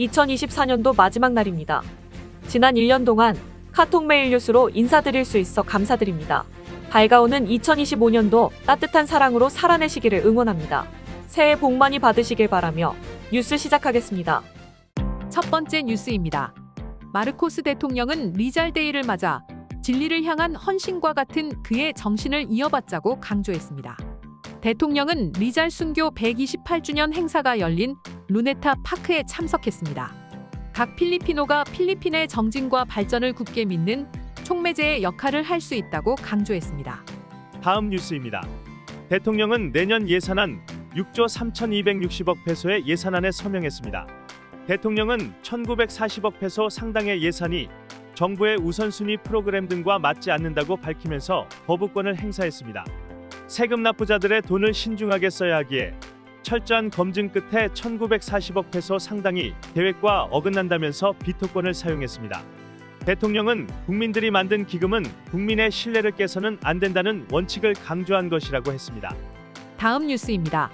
2024년도 마지막 날입니다. 지난 1년 동안 카톡 메일 뉴스로 인사드릴 수 있어 감사드립니다. 밝아오는 2025년도 따뜻한 사랑으로 살아내시기를 응원합니다. 새해 복 많이 받으시길 바라며 뉴스 시작하겠습니다. 첫 번째 뉴스입니다. 마르코스 대통령은 리잘데이를 맞아 진리를 향한 헌신과 같은 그의 정신을 이어받자고 강조했습니다. 대통령은 리잘 순교 128주년 행사가 열린 루네타 파크에 참석했습니다. 각 필리피노가 필리핀의 정진과 발전을 굳게 믿는 촉매제의 역할을 할 수 있다고 강조했습니다. 다음 뉴스입니다. 대통령은 내년 예산안 6조 3,260억 페소의 예산안에 서명했습니다. 대통령은 1,940억 페소 상당의 예산이 정부의 우선순위 프로그램 등과 맞지 않는다고 밝히면서 거부권을 행사했습니다. 세금 납부자들의 돈을 신중하게 써야 하기에 철저한 검증 끝에 1,940억 페소 상당이 계획과 어긋난다면서 비토권을 사용했습니다. 대통령은 국민들이 만든 기금은 국민의 신뢰를 깨서는 안 된다는 원칙을 강조한 것이라고 했습니다. 다음 뉴스입니다.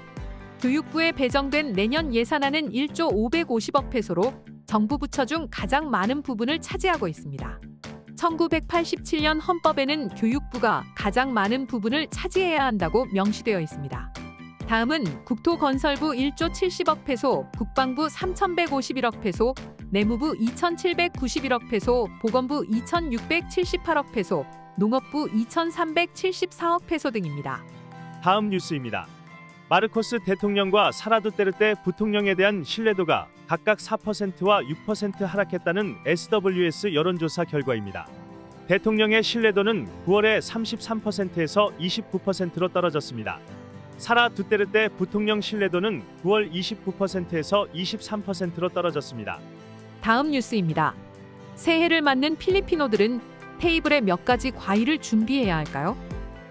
교육부에 배정된 내년 예산안은 1조 550억 페소로 정부 부처 중 가장 많은 부분을 차지하고 있습니다. 1987년 헌법에는 교육부가 가장 많은 부분을 차지해야 한다고 명시되어 있습니다. 다음은 국토건설부 1조 70억 페소, 국방부 3,151억 페소, 내무부 2,791억 페소, 보건부 2,678억 페소, 농업부 2,374억 페소 등입니다. 다음 뉴스입니다. 마르코스 대통령과 사라두테르테 부통령에 대한 신뢰도가 각각 4%와 6% 하락했다는 SWS 여론조사 결과입니다. 대통령의 신뢰도는 9월에 33%에서 29%로 떨어졌습니다. 사라 두테르테 부통령 신뢰도는 9월 29%에서 23%로 떨어졌습니다. 다음 뉴스입니다. 새해를 맞는 필리피노들은 테이블에 몇 가지 과일을 준비해야 할까요?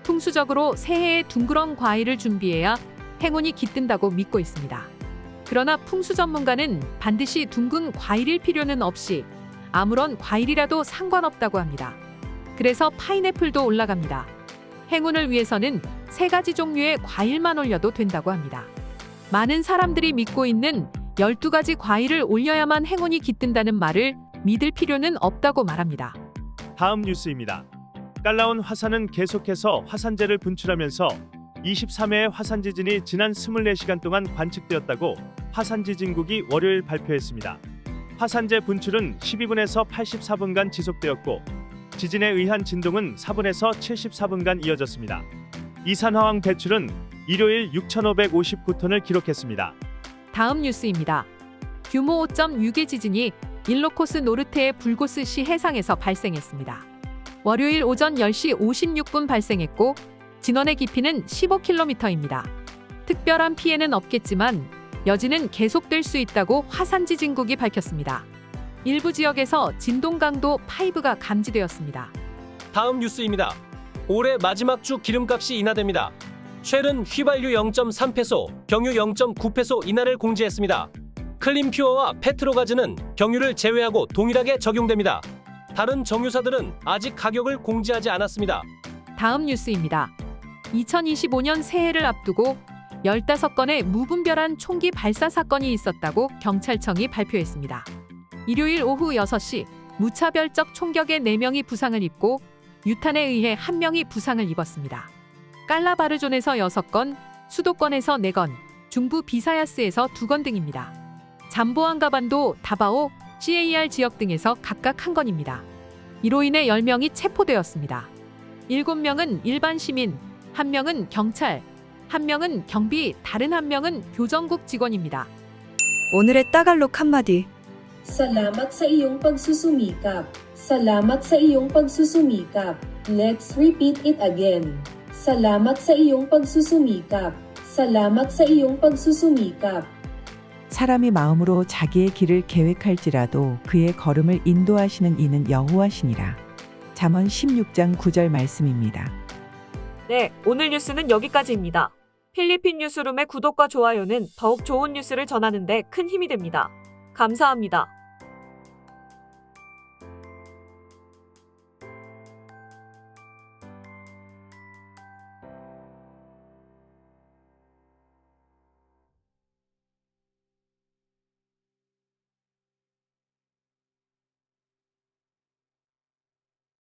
풍수적으로 새해에 둥그런 과일을 준비해야 행운이 깃든다고 믿고 있습니다. 그러나 풍수 전문가는 반드시 둥근 과일일 필요는 없이 아무런 과일이라도 상관없다고 합니다. 그래서 파인애플도 올라갑니다. 행운을 위해서는 세 가지 종류의 과일만 올려도 된다고 합니다. 많은 사람들이 믿고 있는 12가지 과일을 올려야만 행운이 깃든다는 말을 믿을 필요는 없다고 말합니다. 다음 뉴스입니다. 깔라온 화산은 계속해서 화산재를 분출하면서 23회의 화산 지진이 지난 24시간 동안 관측되었다고 화산 지진국이 월요일 발표했습니다. 화산재 분출은 12분에서 84분간 지속되었고 지진에 의한 진동은 4분에서 74분간 이어졌습니다. 이산화황 배출은 일요일 6,559톤을 기록했습니다. 다음 뉴스입니다. 규모 5.6의 지진이 일로코스 노르테의 불고스시 해상에서 발생했습니다. 월요일 오전 10시 56분 발생했고 진원의 깊이는 15km입니다. 특별한 피해는 없겠지만 여진은 계속될 수 있다고 화산지진국이 밝혔습니다. 일부 지역에서 진동 강도 5가 감지되었습니다. 다음 뉴스입니다. 올해 마지막 주 기름값이 인하됩니다. 쉘은 휘발유 0.3페소, 경유 0.9페소 인하를 공지했습니다. 클린퓨어와 페트로가즈는 경유를 제외하고 동일하게 적용됩니다. 다른 정유사들은 아직 가격을 공지하지 않았습니다. 다음 뉴스입니다. 2025년 새해를 앞두고 15건의 무분별한 총기 발사 사건이 있었다고 경찰청이 발표했습니다. 일요일 오후 6시 무차별적 총격에 4명이 부상을 입고 유탄에 의해 1명이 부상을 입었습니다. 깔라바르존에서 6건, 수도권에서 4건, 중부 비사야스에서 2건 등입니다. 잠보안가 반도, 다바오, CAR 지역 등에서 각각 1건입니다. 이로 인해 10명이 체포되었습니다. 7명은 일반 시민, 1명은 경찰, 1명은 경비, 다른 1명은 교정국 직원입니다. 오늘의 따갈록 한마디. Salamat sa iyong pagsusumikap. Salamat sa iyong pagsusumikap. Let's repeat it again. Salamat sa iyong pagsusumikap. Salamat sa iyong pagsusumikap. 사람이 마음으로 자기의 길을 계획할지라도 그의 걸음을 인도하시는 이는 여호와시니라. 잠언 16장 9절 말씀입니다. 네, 오늘 뉴스는 여기까지입니다. 필리핀 뉴스룸의 구독과 좋아요는 더욱 좋은 뉴스를 전하는데 큰 힘이 됩니다. 감사합니다.